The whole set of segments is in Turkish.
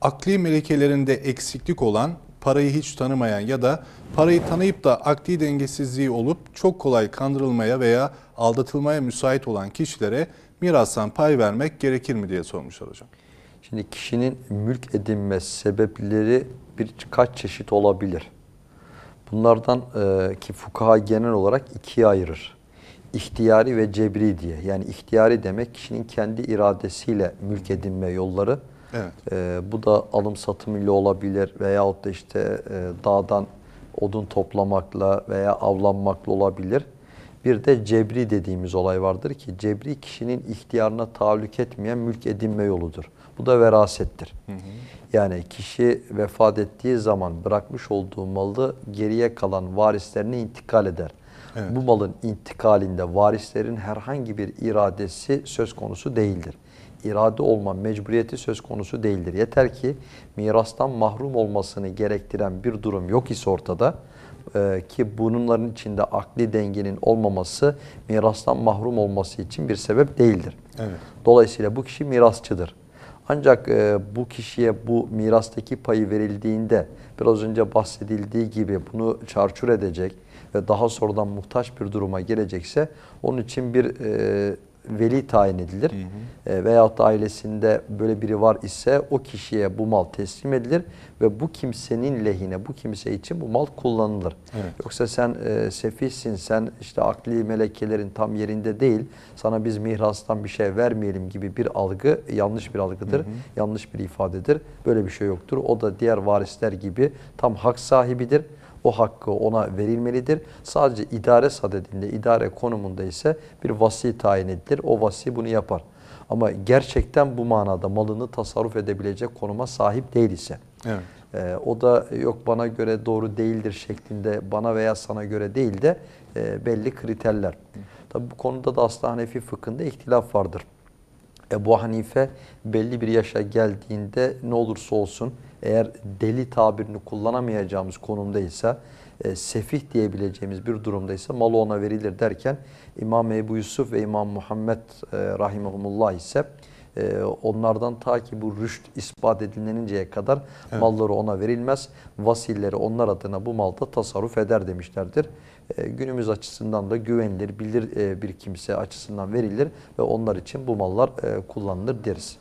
akli melekelerinde eksiklik olan, parayı hiç tanımayan ya da parayı tanıyıp da akli dengesizliği olup çok kolay kandırılmaya veya aldatılmaya müsait olan kişilere mirastan pay vermek gerekir mi diye sormuşlar hocam. Şimdi kişinin mülk edinme sebepleri birkaç çeşit olabilir. Bunlardan e, ki fukaha genel olarak ikiye ayırır. İhtiyari ve cebri diye. Yani ihtiyari demek kişinin kendi iradesiyle mülk edinme yolları. Evet. E, bu da alım satım ile olabilir veyahut da işte e, dağdan odun toplamakla veya avlanmakla olabilir. Bir de cebri dediğimiz olay vardır ki cebri kişinin ihtiyarına tahallük etmeyen mülk edinme yoludur. Bu da verasettir. Yani kişi vefat ettiği zaman bırakmış olduğu malı geriye kalan varislerine intikal eder. Evet. Bu malın intikalinde varislerin herhangi bir iradesi söz konusu değildir. İrade olma mecburiyeti söz konusu değildir. Yeter ki mirastan mahrum olmasını gerektiren bir durum yok ise ortada e, ki bunların içinde akli dengenin olmaması mirastan mahrum olması için bir sebep değildir. Evet. Dolayısıyla bu kişi mirasçıdır. Ancak e, bu kişiye bu mirastaki payı verildiğinde biraz önce bahsedildiği gibi bunu çarçur edecek ve daha sonradan muhtaç bir duruma gelecekse onun için bir e, veli tayin edilir. E, veyahut da ailesinde böyle biri var ise o kişiye bu mal teslim edilir ve bu kimsenin lehine, bu kimse için bu mal kullanılır. Evet. Yoksa sen e, sefihsin, sen işte akli melekelerin tam yerinde değil, sana biz mirastan bir şey vermeyelim gibi bir algı yanlış bir algıdır, yanlış bir ifadedir. Böyle bir şey yoktur. O da diğer varisler gibi tam hak sahibidir. O hakkı ona verilmelidir. Sadece idare sadedinde, idare konumunda ise bir vasi tayin edilir. O vasi bunu yapar. Ama gerçekten bu manada malını tasarruf edebilecek konuma sahip değil ise, Evet. ee, o da yok bana göre doğru değildir şeklinde bana veya sana göre değil de e, belli kriterler. Tabi bu konuda da aslında Hanefi fıkhında ihtilaf vardır. Ebu Hanife belli bir yaşa geldiğinde ne olursa olsun eğer deli tabirini kullanamayacağımız konumdaysa e, sefih diyebileceğimiz bir durumdaysa malı ona verilir derken İmam Ebu Yusuf ve İmam Muhammed e, rahimahumullah ise e, onlardan ta ki bu rüşt ispat edilinceye kadar malları ona verilmez. Vasilleri onlar adına bu malda tasarruf eder demişlerdir. E, günümüz açısından da güvenilir, bilir e, bir kimse açısından verilir ve onlar için bu mallar e, kullanılır deriz.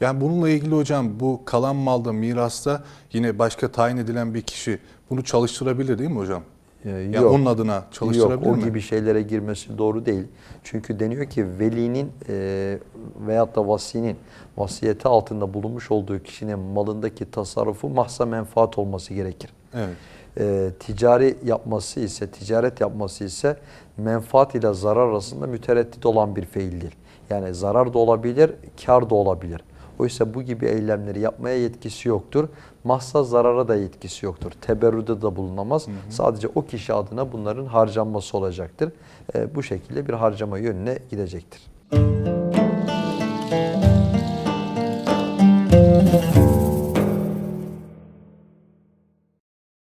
Yani bununla ilgili hocam bu kalan malda mirasta yine başka tayin edilen bir kişi bunu çalıştırabilir değil mi hocam? E, Yani yok. onun adına çalıştırabilir Yok, o mi? gibi şeylere girmesi doğru değil. Çünkü deniyor ki velinin e, veyahut da vasinin vasiyeti altında bulunmuş olduğu kişinin malındaki tasarrufu mahsa menfaat olması gerekir. Evet. E, ticari yapması ise, ticaret yapması ise menfaat ile zarar arasında mütereddit olan bir fiil değil. Yani zarar da olabilir, kar da olabilir. Oysa bu gibi eylemleri yapmaya yetkisi yoktur. Mahsa zarara da yetkisi yoktur. Teberrüde da bulunamaz. Sadece o kişi adına bunların harcanması olacaktır. E, bu şekilde bir harcama yönüne gidecektir.